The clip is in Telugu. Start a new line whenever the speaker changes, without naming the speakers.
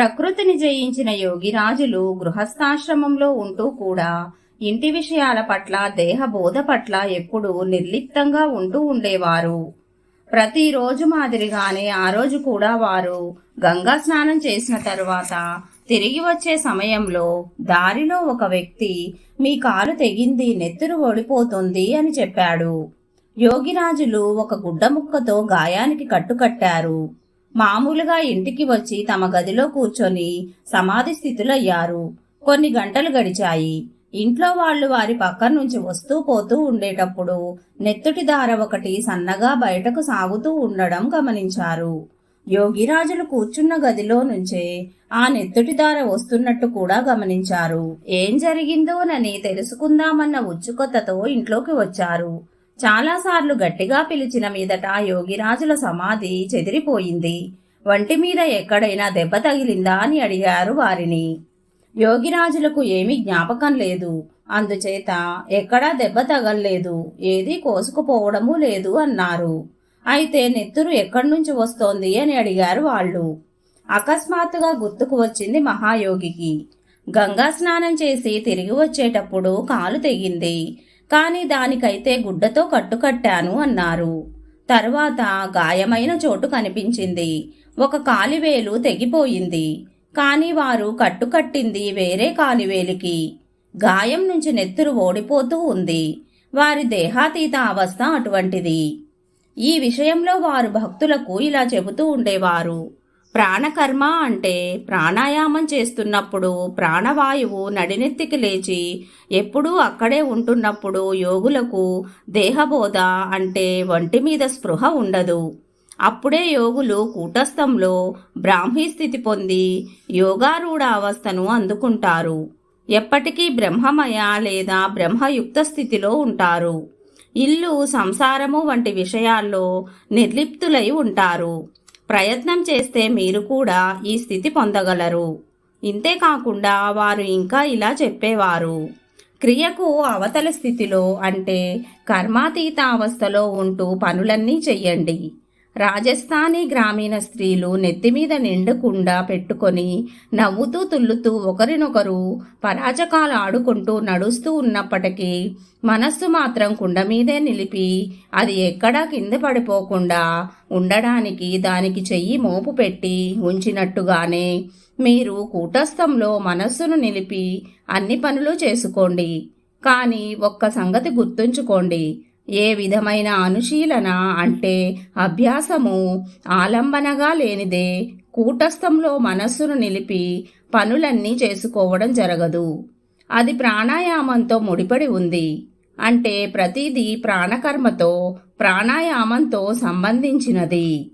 ప్రకృతిని జయించిన యోగిరాజులు గృహస్థాశ్రమంలో ఉంటూ కూడా ఇంటి విషయాల పట్ల దేహబోధ పట్ల ఎప్పుడూ నిర్లిప్తంగా ఉంటూ ఉండేవారు. ప్రతిరోజు మాదిరిగానే ఆ రోజు కూడా వారు గంగా స్నానం చేసిన తరువాత తిరిగి వచ్చే సమయంలో దారిలో ఒక వ్యక్తి మీ కాలు తెగింది నెత్తురు ఓడిపోతుంది అని చెప్పాడు. యోగిరాజులు ఒక గుడ్డ ముక్కతో గాయానికి కట్టుకట్టారు. మామూలుగా ఇంటికి వచ్చి తమ గదిలో కూర్చొని సమాధి స్థితులయ్యారు. కొన్ని గంటలు గడిచాయి. ఇంట్లో వాళ్ళు వారి పక్కన నుంచి వస్తూ పోతూ ఉండేటప్పుడు నెత్తుటి దార ఒకటి సన్నగా బయటకు సాగుతూ ఉండడం గమనించారు. యోగిరాజులు కూర్చున్న గదిలో నుంచే ఆ నెత్తుటి దార వస్తున్నట్టు కూడా గమనించారు. ఏం జరిగిందోనని తెలుసుకుందామన్న ఉచ్చుకొత్తతో ఇంట్లోకి వచ్చారు. చాలాసార్లు గట్టిగా పిలిచిన మీదట యోగిరాజుల సమాధి చెదిరిపోయింది. వంటి మీద ఎక్కడైనా దెబ్బ తగిలిందా అని అడిగారు వారిని. యోగిరాజులకు ఏమీ జ్ఞాపకం లేదు. అందుచేత ఎక్కడా దెబ్బ తగల్లేదు. ఏదీ కోసుకుపోవడమూ లేదు అన్నారు. అయితే నెత్తురు ఎక్కడి నుంచి వస్తోంది అని అడిగారు వాళ్ళు. అకస్మాత్తుగా గుర్తుకు వచ్చింది మహాయోగికి. గంగా స్నానం చేసి తిరిగి వచ్చేటప్పుడు కాలు తెగింది. కానీ దానికైతే గుడ్డతో కట్టుకట్టాను అన్నారు. తర్వాత గాయమైన చోటు కనిపించింది. ఒక కాలివేలు తెగిపోయింది. కానీ వారు కట్టుకట్టింది వేరే కాలివేలికి. గాయం నుంచి నెత్తురు ఓడిపోతూ ఉంది. వారి దేహాతీత అవస్థ అటువంటిది. ఈ విషయంలో వారు భక్తులకు ఇలా చెబుతూ ఉండేవారు. ప్రాణకర్మ అంటే ప్రాణాయామం చేస్తున్నప్పుడు ప్రాణవాయువు నడినెత్తికి లేచి ఎప్పుడూ అక్కడే ఉంటున్నప్పుడు యోగులకు దేహబోధ అంటే వంటి మీద స్పృహ ఉండదు. అప్పుడే యోగులు కూటస్థంలో బ్రాహ్మీ స్థితి పొంది యోగారూఢ అవస్థను అందుకుంటారు. ఎప్పటికీ బ్రహ్మమయ లేదా బ్రహ్మయుక్త స్థితిలో ఉంటారు. ఇల్లు సంసారము వంటి విషయాల్లో నిర్లిప్తులై ఉంటారు. ప్రయత్నం చేస్తే మీరు కూడా ఈ స్థితి పొందగలరు. ఇంతేకాకుండా వారు ఇంకా ఇలా చెప్పేవారు. క్రియకు అవతల స్థితిలో అంటే కర్మాతీత అవస్థలో ఉంటూ పనులన్నీ చెయ్యండి. రాజస్థానీ గ్రామీణ స్త్రీలు నెత్తిమీద నిండుకుండా పెట్టుకొని నవ్వుతూ తుల్లుతూ ఒకరినొకరు పరాచకాలు ఆడుకుంటూ నడుస్తూ ఉన్నప్పటికీ మనస్సు మాత్రం కుండ మీదే నిలిపి అది ఎక్కడా కింద పడిపోకుండా ఉండడానికి దానికి చెయ్యి మోపు పెట్టి ఉంచినట్టుగానే మీరు కూటస్థంలో మనస్సును నిలిపి అన్ని పనులు చేసుకోండి. కానీ ఒక్క సంగతి గుర్తుంచుకోండి. ఏ విధమైన అనుశీలన అంటే అభ్యాసము ఆలంబనగా లేనిదే కూటస్థంలో మనస్సును నిలిపి పనులన్నీ చేసుకోవడం జరగదు. అది ప్రాణాయామంతో ముడిపడి ఉంది. అంటే ప్రతిదీ ప్రాణకర్మతో ప్రాణాయామంతో సంబంధించినది.